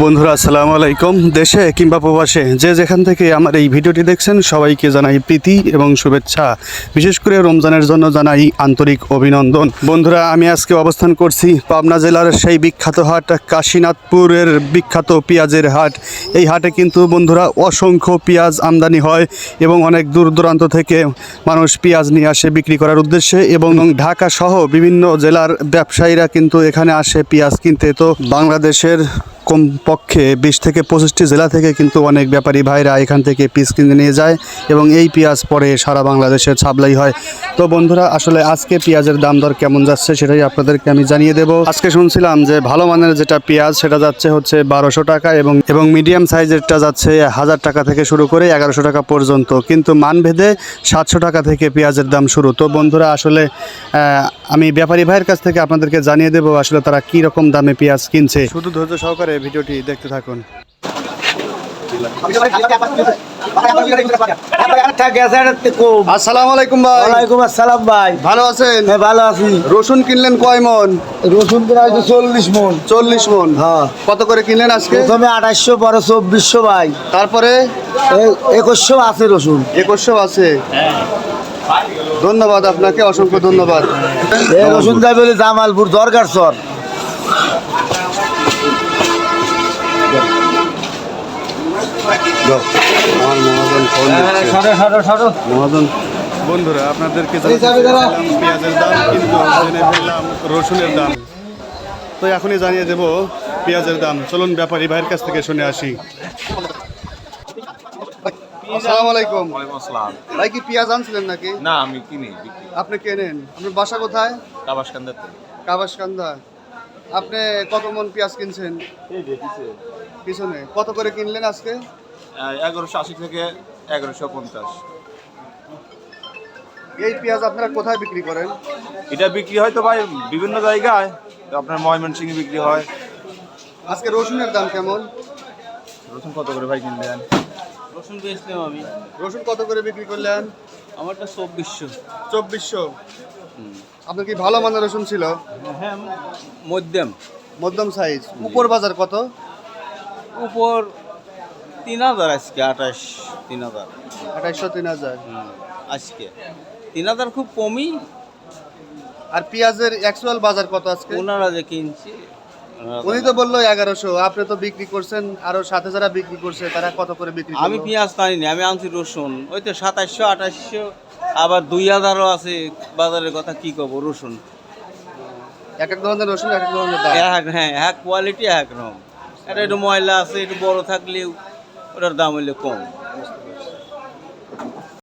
বন্ধুরা, আসসালামু আলাইকুম। দেশে কিংবা প্রবাসে যে যেখান থেকে আমার এই ভিডিওটি দেখছেন, সবাইকে জানাই প্রীতি এবং শুভেচ্ছা। বিশেষ করে রমজানের জন্য জানাই আন্তরিক অভিনন্দন। বন্ধুরা, আমি আজকে অবস্থান করছি পাবনা জেলার সেই বিখ্যাত হাট, কাশীনাথপুরের বিখ্যাত পেঁয়াজের হাট। এই হাটে কিন্তু বন্ধুরা অসংখ্য পেঁয়াজ আমদানি হয় এবং অনেক দূর দূরান্ত থেকে মানুষ পেঁয়াজ নিয়ে আসে বিক্রি করার উদ্দেশ্যে এবং ঢাকা সহ বিভিন্ন জেলার ব্যবসায়ীরা কিন্তু এখানে আসে পেঁয়াজ কিনতে। তো বাংলাদেশের কমপক্ষে বিশ থেকে পঁচিশটি জেলা থেকে কিন্তু অনেক ব্যাপারী ভাইরা এখান থেকে পিস কিনে নিয়ে যায় এবং এই পেঁয়াজ পরে সারা বাংলাদেশের ছাবলাই হয়। তো বন্ধুরা, আসলে আজকে পেঁয়াজের দাম দর কেমন যাচ্ছে সেটাই আপনাদেরকে আমি জানিয়ে দেব। আজকে শুনছিলাম যে ভালো মানের যেটা পেঁয়াজ সেটা যাচ্ছে হচ্ছে বারোশো টাকা এবং এবং মিডিয়াম সাইজেরটা যাচ্ছে হাজার টাকা থেকে শুরু করে এগারোশো টাকা পর্যন্ত। কিন্তু মানভেদে সাতশো টাকা থেকে পেঁয়াজের দাম শুরু। তো বন্ধুরা, আসলে আমি ব্যাপারী ভাইয়ের কাছ থেকে আপনাদেরকে জানিয়ে দেবো আসলে তারা কী রকম দামে পেঁয়াজ কিনছে। শুধু ধৈর্য সহকারে ভিডিওটি দেখতে থাকুন। আসসালামু আলাইকুম ভাই। ওয়ালাইকুম আসসালাম ভাই। ভালো আছেন? হ্যাঁ ভালো আছি। রসুন কিনলেন কয় মন? রসুন কিনা হয়েছে চল্লিশ মন। চল্লিশ মন। হ্যাঁ। কত করে কিনলেন আজকে? প্রথমে আঠাশশো পরে চব্বিশশো ভাই। তারপরে? একুশশো আছে রসুন। একুশশো আছে। ধন্যবাদ আপনাকে অসংখ্য ধন্যবাদ। রসুন জামালপুর দরকার সর আমার মহাজন ফোন সরো মহাজন। বন্ধুরা আপনাদেরকে পেঁয়াজের দাম কিন্তু জেনে ফেললাম রসুনের দাম। তো এখনই জানিয়ে দেব পেঁয়াজের দাম। চলুন ব্যাপারী ভাইয়ের কাছ থেকে শুনে আসি। আসসালামু আলাইকুম। ভাই কি পেঁয়াজ আনছিলেন নাকি? না আমি কিনি আপনি কেনেন? আপনার বাসা কোথায়? কাবাসকান্দা। আপনি কত মন পেঁয়াজ কিনছেন? পিছনে। কত করে কিনলেন আজকে? এগারোশো আশি থেকে এগারোশো পঞ্চাশ। এই পেঁয়াজ আপনারা কোথায় বিক্রি করেন? এটা বিক্রি হয় তো ভাই বিভিন্ন জায়গায়। তো আপনার ময়মনসিংহে বিক্রি হয়। আজকে রসুনের দাম কেমন? রসুন কত করে ভাই কিনলেন? রসুন বেচলাম আমি। রসুন কত করে বিক্রি করলেন? আমারটা চব্বিশশো। চব্বিশশো। আপনার কি ভালো মানের রসুন ছিল? হ্যাঁ মধ্যম। মধ্যম সাইজ উপর বাজার কত? উপর তিন হাজার আজকে আঠাশ তিন হাজার। আঠাইশশো তিন হাজার। আজকে। তিন হাজার খুব কমই। আর পেঁয়াজের অ্যাকচুয়াল বাজার কত আজকে? ওনারা যে কিনছি উনি তো বলল এগারোশো। আপনি তো বিক্রি করছেন আরও সাথে যারা বিক্রি করছে তারা কত করে বিক্রি আমি? পেঁয়াজ টানিনি আমি আনছি রসুন। ওই তো সাতাশশো আঠাশশো আবার দুই হাজারও আছে বাজারের কথা কি কব রসুন। এক এক ধরনের রসুন এক এক ধরনের এক হ্যাঁ এক কোয়ালিটি এক রকম। এটা একটু ময়লা আছে একটু বড় থাকলেও ওটার দাম হইলে কম।